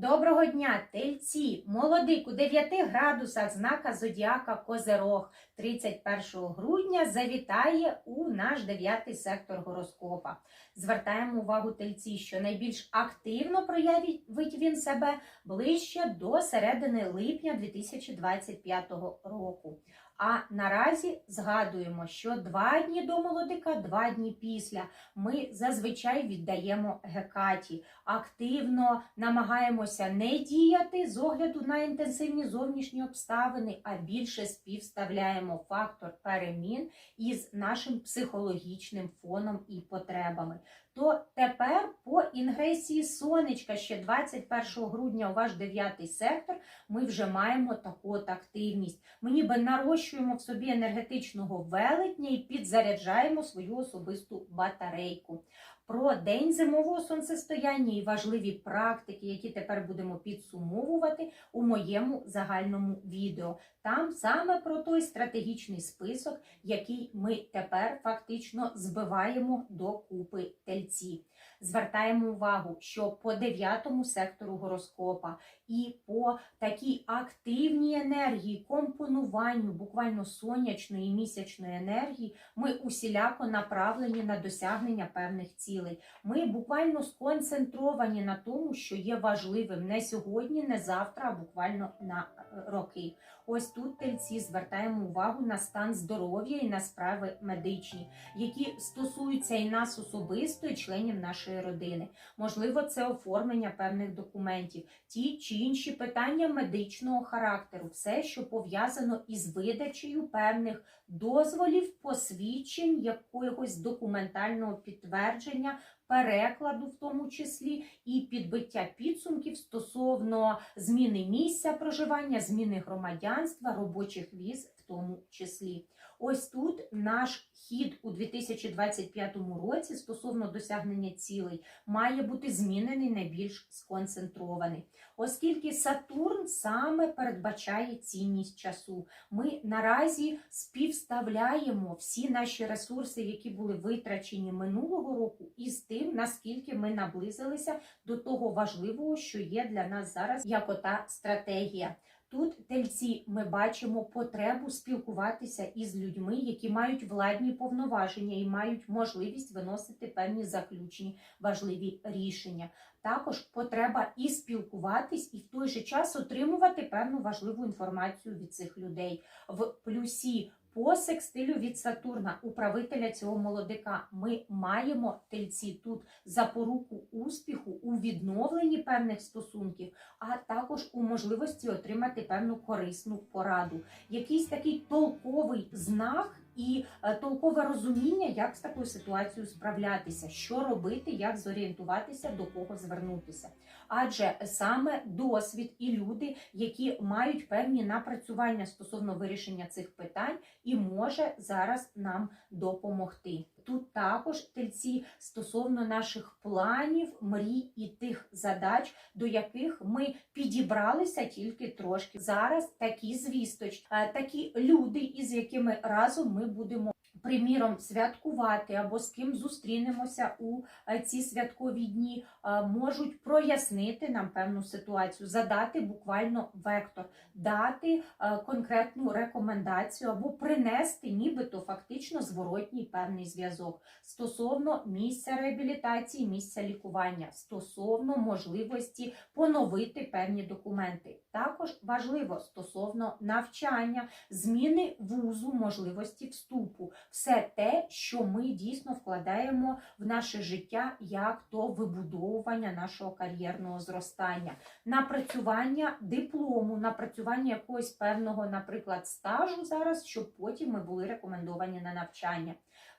Доброго дня, тельці! Молодик у 9 градусах знака Зодіака Козерог 31 грудня завітає у наш 9 сектор гороскопа. Звертаємо увагу тельці, що найбільш активно проявить він себе ближче до середини липня 2025 року. А наразі згадуємо, що два дні до молодика, два дні після ми зазвичай віддаємо гекаті, активно намагаємося не діяти з огляду на інтенсивні зовнішні обставини, а більше співставляємо фактор перемін із нашим психологічним фоном і потребами. То тепер по інгресії сонечка ще 21 грудня у ваш 9 сектор ми вже маємо таку от активність. Ми ніби нарощуємо в собі енергетичного велетня і підзаряджаємо свою особисту батарейку. Про день зимового сонцестояння і важливі практики, які тепер будемо підсумовувати у моєму загальному відео. Там саме про той стратегічний список, який ми тепер фактично збиваємо до купи тельці. Звертаємо увагу, що по дев'ятому сектору гороскопа і по такій активній енергії, компонуванню буквально сонячної і місячної енергії, ми усіляко направлені на досягнення певних цілей. Ми буквально сконцентровані на тому, що є важливим не сьогодні, не завтра, а буквально на е, роки. Ось тут тельці звертаємо увагу на стан здоров'я і на справи медичні, які стосуються і нас особисто, і членів нашої родини. Можливо, це оформлення певних документів, ті чи інші питання медичного характеру, все, що пов'язано із видачею певних дозволів, посвідчень, якогось документального підтвердження. Перекладу, в тому числі, і підбиття підсумків стосовно зміни місця проживання, зміни громадянства, робочих віз, в тому числі. Ось тут наш хід у 2025 році стосовно досягнення цілей має бути змінений найбільш сконцентрований, оскільки Сатурн саме передбачає цінність часу. Ми наразі співставляємо всі наші ресурси, які були витрачені минулого року, із тим, наскільки ми наблизилися до того важливого, що є для нас зараз як ота стратегія. Тут тельці ми бачимо потребу спілкуватися із людьми, які мають владні повноваження і мають можливість виносити певні заключні важливі рішення. Також потреба і спілкуватись, і в той же час отримувати певну важливу інформацію від цих людей в плюсі. По секстилю від Сатурна, управителя цього молодика, ми маємо тельці тут запоруку успіху у відновленні певних стосунків, а також у можливості отримати певну корисну пораду. Якийсь такий толковий знак і е, толкове розуміння, як з такою ситуацією справлятися, що робити, як зорієнтуватися, до кого звернутися. Адже саме досвід і люди, які мають певні напрацювання стосовно вирішення цих питань, і може зараз нам допомогти. Тут також тельці стосовно наших планів, мрій і тих задач, до яких ми підібралися тільки трошки. Зараз такі звісточки, е, такі люди, із якими разом ми будемо. Приміром, святкувати або з ким зустрінемося у е, ці святкові дні, е, можуть прояснити нам певну ситуацію, задати буквально вектор, дати е, конкретну рекомендацію або принести, нібито фактично зворотній певний зв'язок стосовно місця реабілітації, місця лікування, стосовно можливості поновити певні документи. Також важливо стосовно навчання, зміни вузу, можливості вступу все те, що ми дійсно вкладаємо в наше життя, як то вибудовування нашого кар'єрного зростання, напрацювання диплому, напрацювання якогось певного, наприклад, стажу зараз, щоб потім ми були рекомендовані на навчання.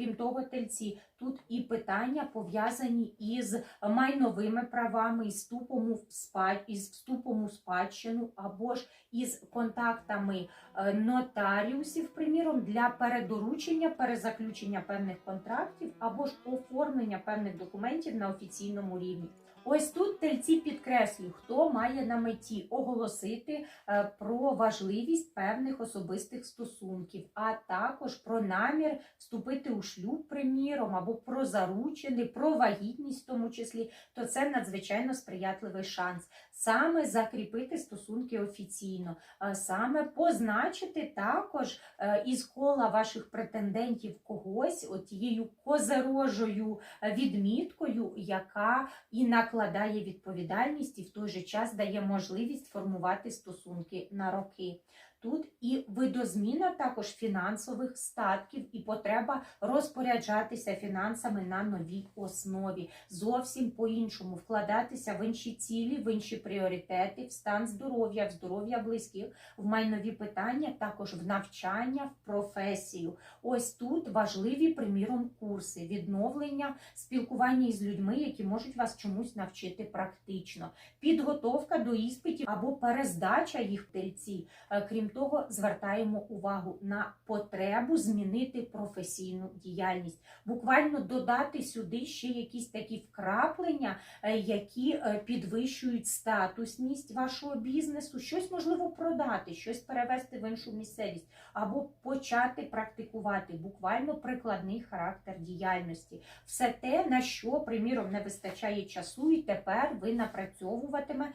Крім того, тельці тут і питання пов'язані із майновими правами, із вступом у спад... із вступом у спадщину або ж із контактами е, нотаріусів, приміром, для передоручення, перезаключення певних контрактів або ж оформлення певних документів на офіційному рівні. Ось тут тельці підкреслюю, хто має на меті оголосити е, про важливість певних особистих стосунків, а також про намір вступити у шлюб, приміром, або про заручини, про вагітність, в тому числі, то це надзвичайно сприятливий шанс саме закріпити стосунки офіційно, е, саме позначити також е, із кола ваших претендентів когось отією козерожою е, відміткою, яка і накладає відповідальність, і в той же час дає можливість формувати стосунки на роки. Тут і видозміна також фінансових статків і потреба розпоряджатися фінансами на новій основі, зовсім по-іншому вкладатися в інші цілі, в інші пріоритети, в стан здоров'я, в здоров'я близьких, в майнові питання, також в навчання, в професію. Ось тут важливі, приміром, курси, відновлення, спілкування із людьми, які можуть вас чомусь навчити практично, підготовка до іспитів або перездача їх тельці. Е, Крім того, звертаємо увагу на потребу змінити професійну діяльність, буквально додати сюди ще якісь такі вкраплення, е, які е, підвищують статусність вашого бізнесу, щось можливо продати, щось перевести в іншу місцевість, або почати практикувати. Буквально прикладний характер діяльності. Все те, на що, приміром, не вистачає часу, і тепер ви напрацьовуватиме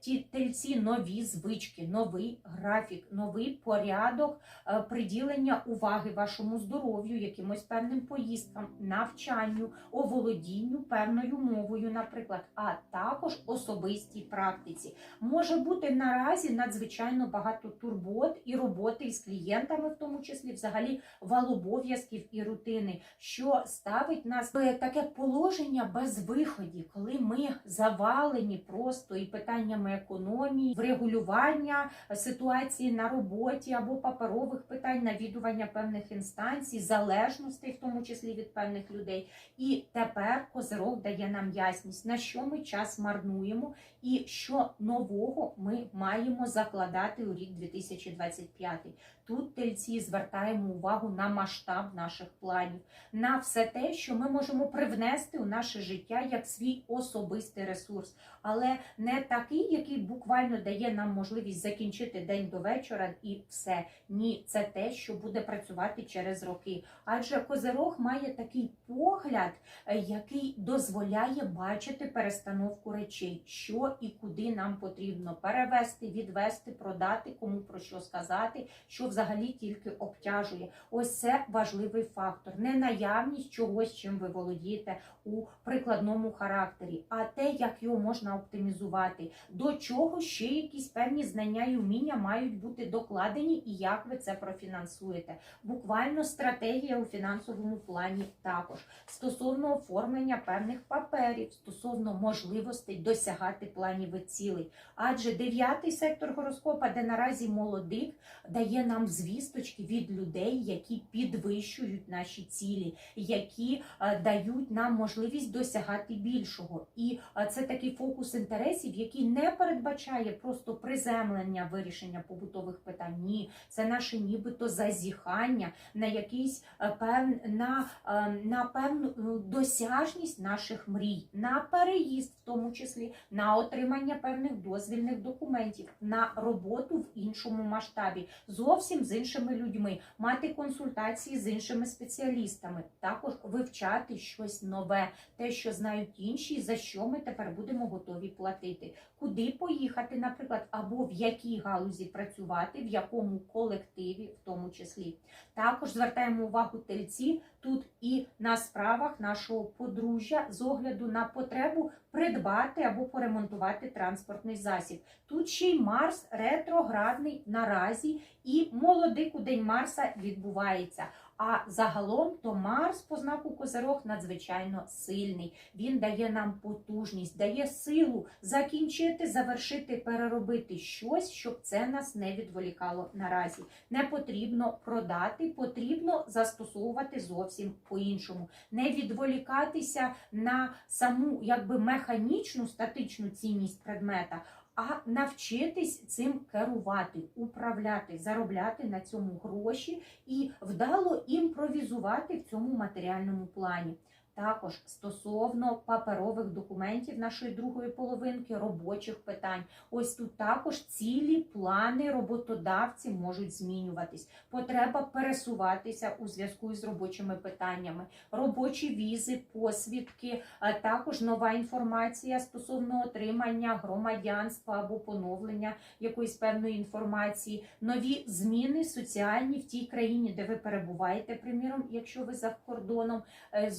ті тельці нові звички, новий графік, новий порядок е, приділення уваги вашому здоров'ю, якимось певним поїздкам, навчанню, оволодінню певною мовою, наприклад, а також особистій практиці. Може бути наразі надзвичайно багато турбот і роботи із клієнтами, в тому числі взагалі вал обов'язків і рутини, що ставить нас в таке положення без виходів, коли ми завалені просто і питаннями економії, врегулювання ситуації на роботі або паперових питань, навідування певних інстанцій, залежностей, в тому числі від певних людей. І тепер козирог дає нам ясність, на що ми час марнуємо, і що нового ми маємо закладати у рік 2025. Тут тельці звертаємо увагу на масштаб наших планів, на все те, що ми можемо привнести у наше життя як свій особистий ресурс, але не такий, який буквально дає нам можливість закінчити день до вечора і все. Ні, це те, що буде працювати через роки. Адже козирог має такий погляд, е, який дозволяє бачити перестановку речей, що і куди нам потрібно перевести, відвести, продати, кому про що сказати, що взагалі тільки обтяжує. Ось це важливий фактор. Не наявність чогось, чим ви володієте у прикладному характері, а те, як його можна оптимізувати, до чого ще якісь певні знання і вміння мають бути докладені, і як ви це профінансуєте. Буквально стратегія у фінансовому плані також стосовно оформлення певних паперів, стосовно можливостей досягати планів і цілей. Адже дев'ятий сектор гороскопа, де наразі молодик, дає нам звісточки від людей, які підвищують наші цілі, які е, дають нам можливість досягати більшого. І е, це такий фокус інтересів, який не передбачає просто приземлення вирішення побутових питань. Ні, це наше нібито зазіхання на якийсь е, пев... на, е, на певну е, досяжність наших мрій, на переїзд, в тому числі на отримання певних дозвільних документів, на роботу в іншому масштабі, зовсім з іншими людьми, мати консультації з іншими спеціалістами, також вивчати щось нове, те, що знають інші, за що ми тепер будемо готові платити, куди поїхати, наприклад, або в якій галузі працювати, в якому колективі, в тому числі. Також звертаємо увагу тельці тут і на справах нашого подружжя з огляду на потребу придбати або поремонтувати транспортний засіб. Тут ще й Марс ретроградний наразі, і молодик у день Марса відбувається. А загалом то Марс по знаку Козирог надзвичайно сильний. Він дає нам потужність, дає силу закінчити, завершити, переробити щось, щоб це нас не відволікало наразі. Не потрібно продати, потрібно застосовувати зовсім по-іншому. Не відволікатися на саму якби механічну статичну цінність предмета. А навчитись цим керувати, управляти, заробляти на цьому гроші і вдало імпровізувати в цьому матеріальному плані. Також стосовно паперових документів нашої другої половинки, робочих питань. Ось тут також цілі плани роботодавці можуть змінюватись. Потреба пересуватися у зв'язку з робочими питаннями, робочі візи, посвідки, також нова інформація стосовно отримання громадянства або поновлення якоїсь певної інформації, нові зміни соціальні в тій країні, де ви перебуваєте, приміром, якщо ви за кордоном, Е,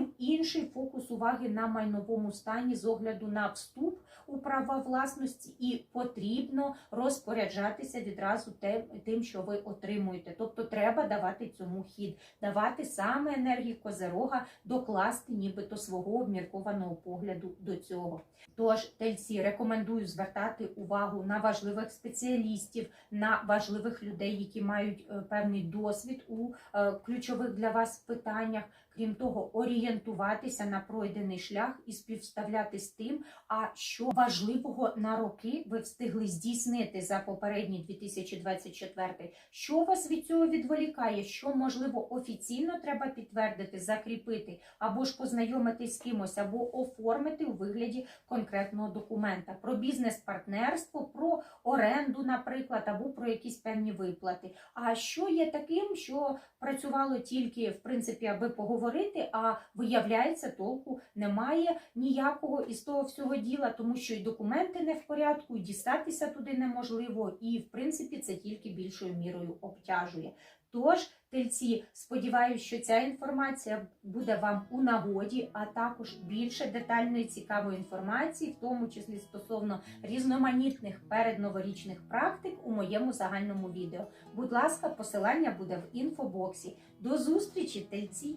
зовсім інший фокус уваги на майновому стані з огляду на вступ у права власності, і потрібно розпоряджатися відразу тим, що ви отримуєте. Тобто треба давати цьому хід, давати саме енергії козерога, докласти нібито свого обміркованого погляду до цього. Тож, тельці, рекомендую звертати увагу на важливих спеціалістів, на важливих людей, які мають е, певний досвід у е, ключових для вас питаннях. Крім того, орієнтуватися на пройдений шлях і співставляти з тим, а що важливого на роки ви встигли здійснити за попередній 2024, що вас від цього відволікає, що можливо офіційно треба підтвердити, закріпити, або ж познайомитись з кимось, або оформити у вигляді конкретного документа? Про бізнес-партнерство, про оренду, наприклад, або про якісь певні виплати. А що є таким, що працювало тільки в принципі, аби поговорити, а виявляється, толку немає ніякого із того всього діла, тому що і документи не в порядку, і дістатися туди неможливо, і в принципі це тільки більшою мірою обтяжує. Тож, тельці, сподіваюся, що ця інформація буде вам у нагоді, а також більше детальної цікавої інформації, в тому числі стосовно різноманітних передноворічних практик у моєму загальному відео. Будь ласка, посилання буде в інфобоксі. До зустрічі, тельці!